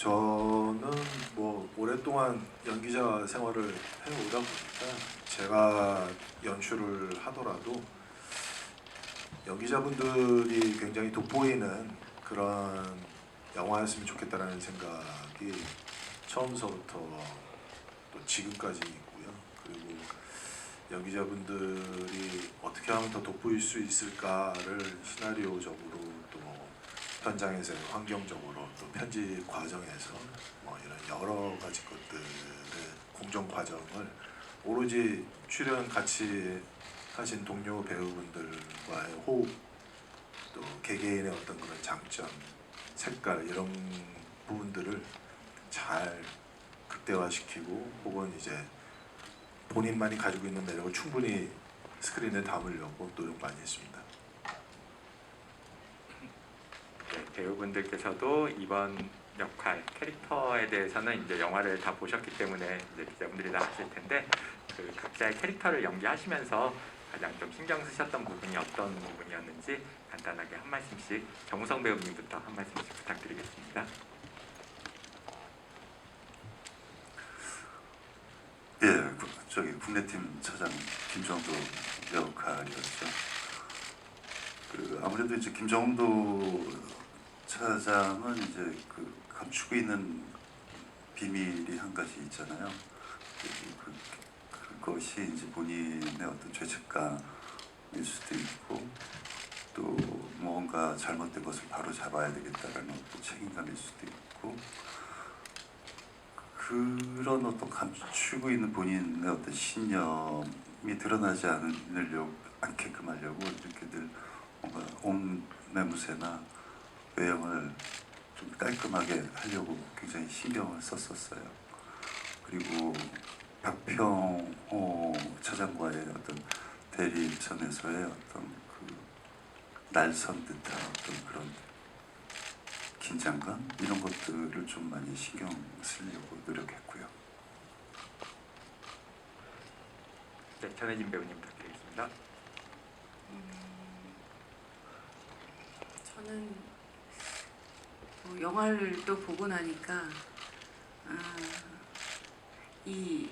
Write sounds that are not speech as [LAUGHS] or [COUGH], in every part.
저는 뭐 오랫동안 연기자 생활을 해오다 보니까 제가 연출을 하더라도 연기자분들이 굉장히 돋보이는 그런 영화였으면 좋겠다라는 생각이 처음서부터 또 지금까지 있고요. 그리고 연기자분들이 어떻게 하면 더 돋보일 수 있을까를 시나리오적으로 또 현장에서 환경적으로 또 편집 과정에서 뭐 이런 여러 가지 것들의 공정 과정을 오로지 출연 같이 하신 동료 배우분들과의 호흡 또 개개인의 어떤 그런 장점 색깔 이런 부분들을 잘 극대화시키고 혹은 이제 본인만이 가지고 있는 매력을 충분히 스크린에 담으려고 노력 많이 했습니다. 네, 배우분들께서도 이번 역할 캐릭터에 대해서는 이제 영화를 다 보셨기 때문에 이제 기자분들이 다 아실 텐데 그 각자의 캐릭터를 연기하시면서 가장 좀 신경 쓰셨던 부분이 어떤 부분이었는지 간단하게 한 말씀씩 정우성 배우님부터 한 말씀씩 부탁드리겠습니다. 예, 그, 저기 국내팀 차장 김정도 역할이었죠. 그 아무래도 이제 김정도 차장은 이제 그 감추고 있는 비밀이 한 가지 있잖아요. 그, 그, 그것이 이제 본인의 어떤 죄책감일 수도 있고 또 뭔가 잘못된 것을 바로 잡아야 되겠다라는 책임감일 수도 있고 그런 어떤 감추고 있는 본인의 어떤 신념이 드러나지 않으려고 않게끔 하려고 이렇게 늘 뭔가 옷매무새나 외형을 좀 깔끔하게 하려고 굉장히 신경을 썼었어요. 그리고 박평호 차장과의 어떤 대립선에서의 어떤 그 날선 듯한 어떤 그런 긴장감 이런 것들을 좀 많이 신경 쓰려고 노력했고요. 네, 전혜진 배우님 부탁드리겠습니다. 저는 뭐 영화를 또 보고 나니까 아, 이,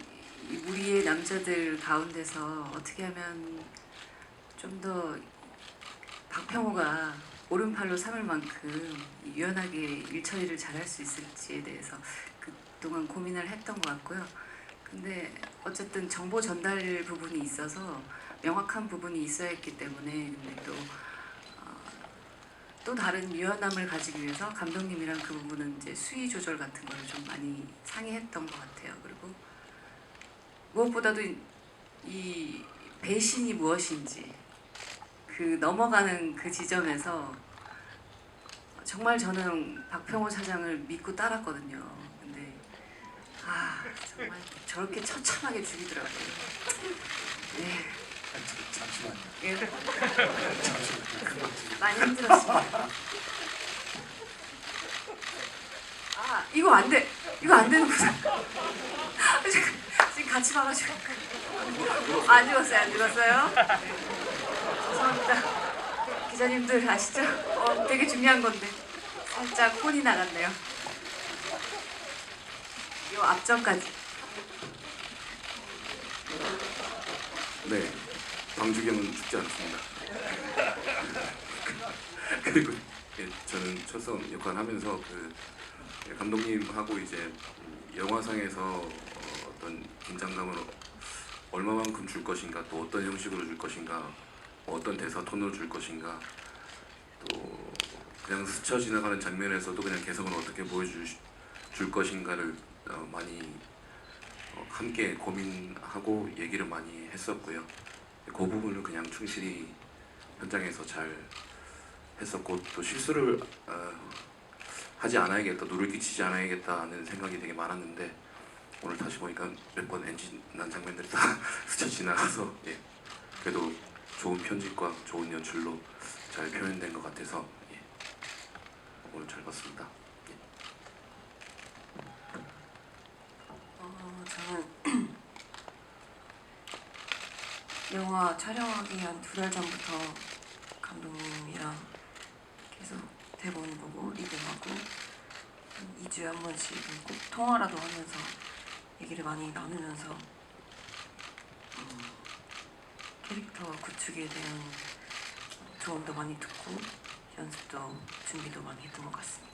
이 우리의 남자들 가운데서 어떻게 하면 좀 더 박평호가 오른팔로 삼을 만큼 유연하게 일처리를 잘할 수 있을지에 대해서 그동안 고민을 했던 것 같고요. 근데 어쨌든 정보 전달 부분이 있어서 명확한 부분이 있어야 했기 때문에 근데 또 어, 또 다른 유연함을 가지기 위해서 감독님이랑 그 부분은 이제 수위 조절 같은 걸좀 많이 상의했던 것 같아요. 그리고 무엇보다도 이- 이 배신이 무엇인지 그 넘어가는 그 지점에서 정말 저는 박평호 차장을 믿고 따랐거든요. 근데 아 정말 저렇게 처참하게 죽이더라고요. 네. 많이 힘들었습니다. 아 이거 안 돼. 이거 안 되는구나. 지금 같이 봐가지고 안 죽었어요. 안 죽었어요. 네. 죄송합니다. 기자님들 아시죠? 어, 되게 중요한 건데 살짝 혼이 나갔네요. 요 앞전까지. 네, 방주경은 죽지 않습니다. [LAUGHS] 그리고 예, 저는 첫선 역할 하면서 그 예, 감독님하고 이제 음, 영화상에서 어, 어떤 긴장감을 얼마만큼 줄 것인가, 또 어떤 형식으로 줄 것인가, 뭐 어떤 대사 톤으로 줄 것인가, 또 그냥 스쳐 지나가는 장면에서도 그냥 개성을 어떻게 보여줄 줄 것인가를 어, 많이 어, 함께 고민하고 얘기를 많이 했었고요. 그 부분을 그냥 충실히 현장에서 잘 했었고 또 실수를 어, 하지 않아야겠다, 누를 끼치지 않아야겠다는 생각이 되게 많았는데 오늘 다시 보니까 몇 번 엔진 난 장면들이 다 [LAUGHS] 스쳐 지나가서 예, 그래도 좋은 편집과 좋은 연출로 잘 표현된 것 같아서 예, 오늘 잘 봤습니다. 어, 저는 영화 촬영하기 한 두 달 전부터 감독님이랑 계속 대본 보고 리딩하고 한 2주에 한 번씩은 꼭 통화라도 하면서 얘기를 많이 나누면서 음, 캐릭터 구축에 대한 조언도 많이 듣고 연습도 준비도 많이 했던 것 같습니다.